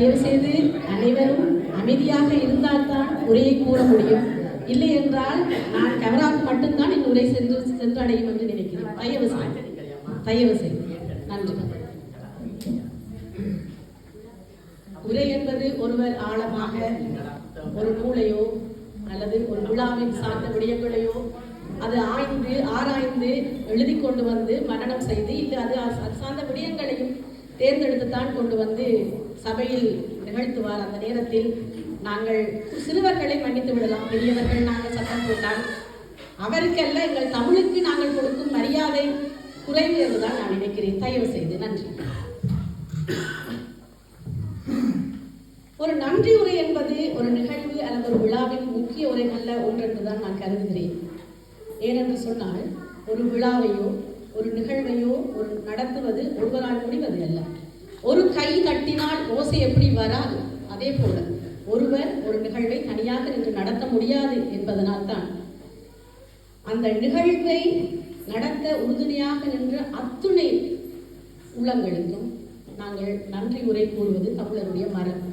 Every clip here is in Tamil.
தயவு செய்து அனைவரும் அமைதியாக இருந்தால்தான் உரையை கூற முடியும். இல்லை என்றால் நான் கேமராவுக்கு மட்டும்தான் என் உரை சென்று சென்றடையும் என்று நினைக்கிறேன். தயவு செய்து. தயவு செய்து. நன்றி. உரை என்பது ஒருவர் ஆழமாக ஒரு நூலையோ அல்லது ஒரு விழாவின் சார்ந்த விடயங்களையோ அது ஆய்ந்து ஆராய்ந்து எழுதி கொண்டு வந்து மரணம் செய்து இல்லை அது அது சார்ந்த விடயங்களையும் தேர்ந்தெடுத்து தான் கொண்டு வந்து சபையில் நிகழ்த்துவார் அந்த நேரத்தில் நாங்கள் சிறுவர்களை மன்னித்து விடலாம் பெரியவர்கள் நாங்கள் சத்தம் போட்டால். அவருக்கல்ல எங்கள் தமிழுக்கு நாங்கள் கொடுக்கும் மரியாதை குறைவு என்றுதான் நான் நினைக்கிறேன். தயவு செய்து நன்றி. ஒரு நன்றி உரை என்பது ஒரு நிகழ்வு அல்லது ஒரு விழாவின் முக்கிய உரைகள்ல ஒன்றென்று தான் நான் கருதுகிறேன். ஏனென்று சொன்னால் ஒரு விழாவையோ ஒரு நிகழ்வையோ ஒரு நடத்துவது ஒருவரால் முடிவது அல்ல. ஒரு கை தட்டினால் ஓசை எப்படி வராது? அதே போல ஒருவர் ஒரு நிகழ்வை தனியாக நின்று நடத்த முடியாது என்பதனால் தான். அந்த நிகழ்வை நடத்த உறுதுணையாக நின்ற அத்துணை உள்ளங்களுக்கும் நாங்கள் நன்றி உரை கூறுவது தமிழருடைய மரபு.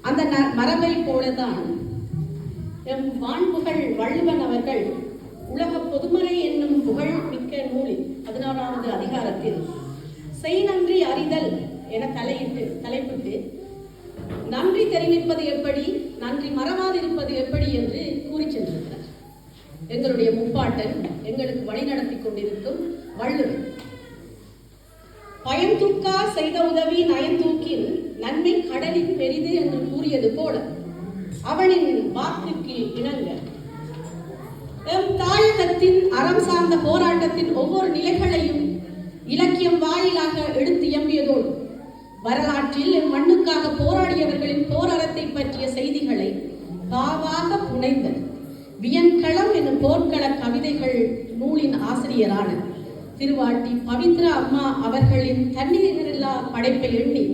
அந்த ந- மரபை போலதான் எம் வான்புகள் வள்ளுவன் அவர்கள் உலக பொதுமறை என்னும் புகழ் மிக்க நூலில் பதினாலாவது அதிகாரத்தில் செய் நன்றி அறிதல் என தலையிட்டு தலைப்பிட்டு நன்றி தெரிவிப்பது எப்படி நன்றி மறவாதிருப்பது எப்படி? என்று கூறி சென்றிருக்கிறார். எங்களுடைய முப்பாட்டன் எங்களுக்கு வழிநடத்தி கொண்டிருக்கும் வள்ளுவர். பயன்தூக்கா செய்த உதவி நயன்தூக்கின் நன்மை கடலின் பெரிது என்று கூறியது போல அவனின் வாக்குக்கு இணங்க எம் தாயகத்தின் அறம் சார்ந்த போராட்டத்தின் ஒவ்வொரு நிலைகளையும் இலக்கியம் வாயிலாக எடுத்து எம்பியதோடு வரலாற்றில் எம் மண்ணுக்காக போராடியவர்களின் போராட்டத்தை பற்றிய செய்திகளை பாவாக புனைந்த வியன்களம் என்னும் போர்க்கள கவிதைகள் நூலின் ஆசிரியரான திருவாட்டி பவித்ரா அம்மா அவர்களின் தண்ணீரில்லா படைப்பை எண்ணி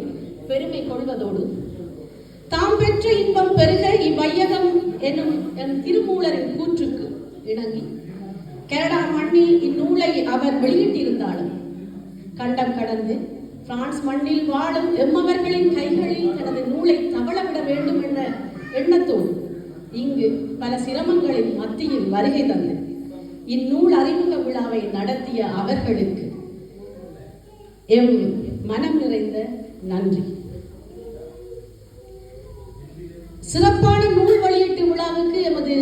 பெருமை கொள்வதோடு தாம் பெற்ற இன்பம் பெருக இவ்வையகம் என்னும் என் திருமூலரின் கூற்றுக்கு இணங்கி கனடா மண்ணில் இந்நூலை அவர் வெளியிட்டிருந்தாலும் கண்டம் கடந்து பிரான்ஸ் மண்ணில் வாழும் எம்மவர்களின் கைகளில் தனது நூலை தவளவிட வேண்டும் என்ற எண்ணத்தோடு இங்கு பல சிரமங்களின் மத்தியில் வருகை தந்தது இந்நூல் அறிமுக விழாவை நடத்திய அவர்களுக்கு எம் மனம் நிறைந்த நன்றி. சிறப்பான நூல் வெளியீட்டு விழாவுக்கு எமது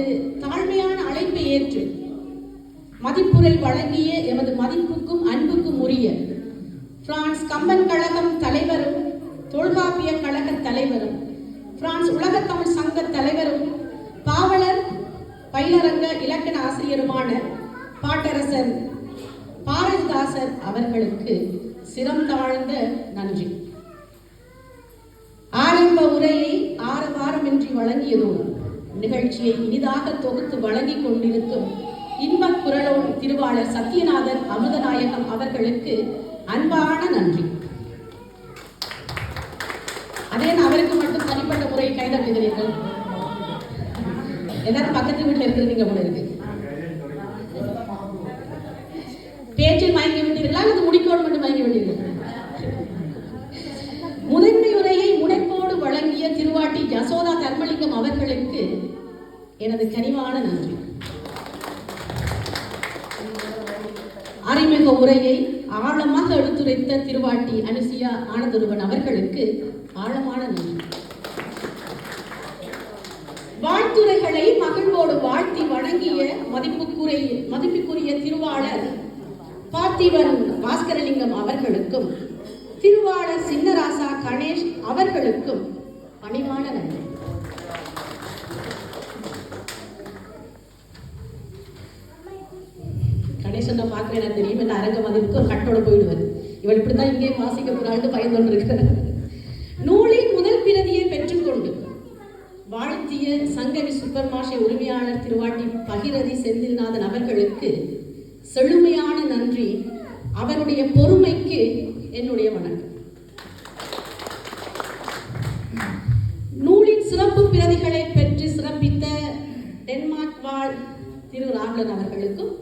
தாழ்மையான அழைப்பை ஏற்று மதிப்புரை வழங்கிய எமது மதிப்புக்கும் அன்புக்கும் உரிய பிரான்ஸ் கம்பன் கழகம் தலைவரும் தொல்காப்பிய கழக தலைவரும் பிரான்ஸ் உலக தமிழ் சங்க தலைவரும் பாவலர் பயிலரங்க இலக்கண ஆசிரியருமான பாட்டரசர் பாரதிதாசர் அவர்களுக்கு சிரம் தாழ்ந்த நன்றி. ஆரம்ப உரையை ஆரவாரமின்றி வழங்கியதோடு நிகழ்ச்சியை இனிதாக தொகுத்து வழங்கிக் கொண்டிருக்கும் இன்பக் குரலோடு திருவாளர் சத்யநாதன் அமுதநாயகம் அவர்களுக்கு அன்பான நன்றி. அதே நான் அவருக்கு மட்டும் தனிப்பட்ட முறையை கைதட்டுகிறீர்கள் எல்லாரும் பக்கத்து வீட்டில் இருக்கிறீங்க போல இருக்கு. பேச்சில் மயங்கி விட்டீர்களா? அல்லது முடிக்கோடு மட்டும் மயங்கி விட்டீர்களா? முதன்மை உரையை முனைப்போடு வழங்கிய திருவாட்டி யசோதா தர்மலிங்கம் அவர்களுக்கு எனது கனிவான நன்றி. அறிமுக உரையை ஆழமாக எடுத்துரைத்த திருவாட்டி அனுசியா ஆனந்தருவன் அவர்களுக்கு ஆழமான நன்றி. வாழ்த்துரைகளை மகிழ்வோடு வாழ்த்தி வணங்கிய மதிப்புக்குரிய மதிப்புக்குரிய திருவாளர் பார்த்திபன் பாஸ்கரலிங்கம் அவர்களுக்கும் திருவாளர் சின்னராசா கணேஷ் அவர்களுக்கும் பணிவான நன்றி. கணேசன் பார்க்கிறேன் எனக்கு அரங்க மதிப்புக்கு ஒரு கட்டோட போயிடுவார். இவள் இப்படித்தான் இங்கே வாசிக்க போறாள்னு பயந்து இருக்கிறார். நூலின் முதல் பிரதியை பெற்றுக்கொண்டு வாழ்த்திய சங்கவி சூப்பர் மார்ஷை உரிமையாளர் திருவாட்டி பகிரதி செந்தில்நாதன் அவர்களுக்கு செழுமையான நன்றி. அவருடைய பொறுமைக்கு என்னுடைய வணக்கம். நூலின் சிறப்பு பிரதிகளை பெற்று சிறப்பித்த டென்மார்க் வாழ் திரு ராமலன் அவர்களுக்கும்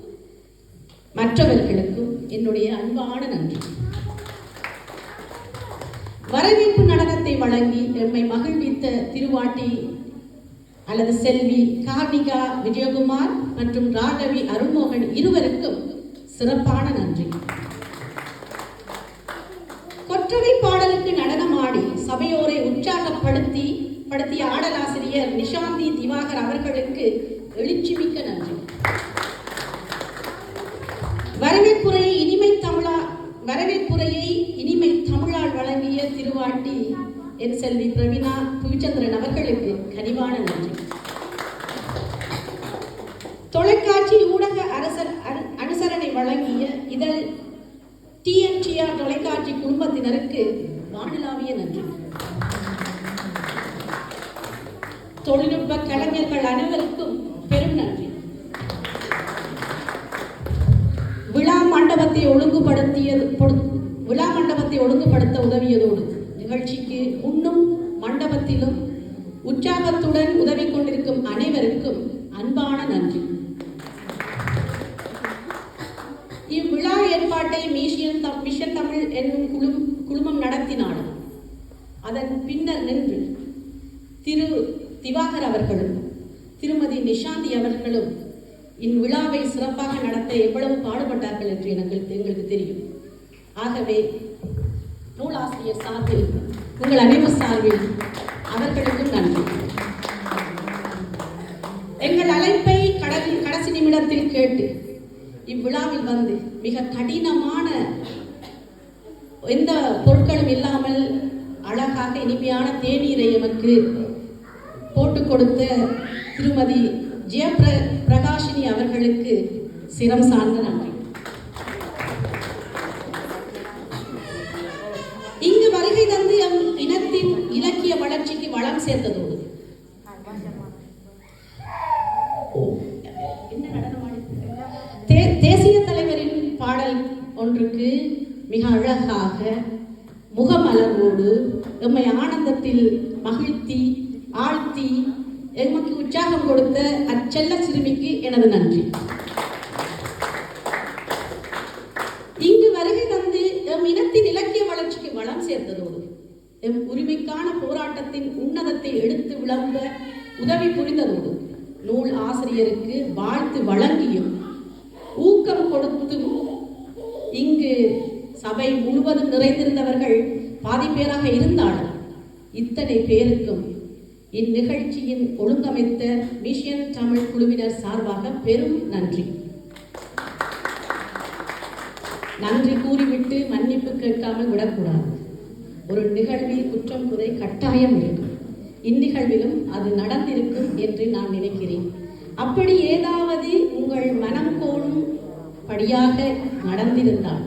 மற்றவர்களுக்கும் என்னுடைய அன்பான நன்றி. வரவேற்பு நடனத்தை வழங்கி எம்மை மகிழ்வித்த திருவாட்டி அல்லது செல்வி கார்னிகா விஜயகுமார் மற்றும் ராகவி அருண்மோகன் இருவருக்கும் சிறப்பான நன்றி. கொற்றவை பாடலுக்கு நடனமாடி சபையோரை உற்சாகப்படுத்தி படுத்திய ஆடலாசிரியர் நிஷாந்தி திவாகர் அவர்களுக்கு எழுச்சி மிக்க நன்றி. என் செல்வி பிரவீனா புவிச்சந்திரன் அவர்களுக்கு கனிவான நன்றி. தொலைக்காட்சி ஊடக அரசர் அனு- அனுசரணை வழங்கிய இதழ் டிஎன்டிஆர் தொலைக்காட்சி குடும்பத்தினருக்கு வானிலாவிய நன்றி. தொழில்நுட்ப கலைஞர்கள் அனைவருக்கும் பெரும் நன்றி. விழா மண்டபத்தை ஒழுங்குபடுத்தியது விழா மண்டபத்தை ஒழுங்குபடுத்த உதவியதோடு நிகழ்ச்சிக்கு முன்னும் மண்டபத்திலும் உற்சாகத்துடன் உதவி கொண்டிருக்கும் அனைவருக்கும் அன்பான நன்றி. இவ்விழா ஏற்பாட்டை மீஷியன் தம் மிஷன் தமிழ் என்னும் குழு குழுமம் நடத்தினாலும் அதன் பின்னர் நின்று திரு திவாகர் அவர்களும் திருமதி நிஷாந்தி அவர்களும் இவ்விழாவை சிறப்பாக நடத்த எவ்வளவு பாடுபட்டார்கள் என்று எனக்கு எங்களுக்கு தெரியும். ஆகவே நூலாசிரியர் சார்பில் உங்கள் அனைவர் சார்பில் அவர்களுக்கும் நன்றி. எங்கள் அழைப்பை கடலில் கடைசி நிமிடத்தில் கேட்டு இவ்விழாவில் வந்து மிக கடினமான எந்த பொருட்களும் இல்லாமல் அழகாக இனிமையான தேநீரை எமக்கு போட்டுக் கொடுத்த திருமதி ஜெயபிர பிரகாஷினி அவர்களுக்கு சிரம் சார்ந்த நன்றி. நடனம் தே- தேசிய தலைவரின் பாடல் ஒன்றுக்கு மிக அழகாக முகமலர்வோடு எம்மை ஆனந்தத்தில் மகிழ்த்தி ஆழ்த்தி எமக்கு உற்சாகம் கொடுத்த அச்செல்ல சிறுமிக்கு எனது நன்றி. இங்கு வருகை தந்து எம் இனத்தின் இலக்கிய வளர்ச்சிக்கு வளம் சேர்த்ததோடு. எம் உரிமைக்கான போராட்டத்தின் உன்னதத்தை எடுத்து விளம்ப உதவி புரிந்ததோடு நூல் ஆசிரியருக்கு வாழ்த்து வழங்கியும் ஊக்கம் கொடுத்தும் இங்கு சபை முழுவதும் நிறைந்திருந்தவர்கள் பாதி பேராக இருந்தாலும் இத்தனை பேருக்கும் இந்நிகழ்ச்சியின் ஒழுங்கமைத்த மிஷன் தமிழ் குழுவினர் சார்பாக பெரும் நன்றி. நன்றி கூறிவிட்டு மன்னிப்பு கேட்காமல் விடக்கூடாது. ஒரு நிகழ்வில் குற்றம் குறை கட்டாயம் இருக்கும். இந்நிகழ்விலும் அது நடந்திருக்கும் என்று நான் நினைக்கிறேன். அப்படி ஏதாவது உங்கள் மனம் கோணும் படியாக நடந்திருந்தால்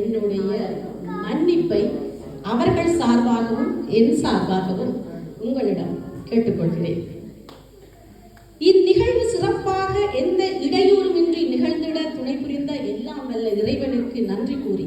என்னுடைய மன்னிப்பை அவர்கள் சார்பாகவும் என் சார்பாகவும் உங்களிடம் கேட்டுக்கொள்கிறேன். இந்நிகழ்வு சிறப்பாக எந்த இடையூறுமின்றி நிகழ்ந்திட துணை புரிந்த எல்லாம் வல்ல இறைவனுக்கு நன்றி கூறி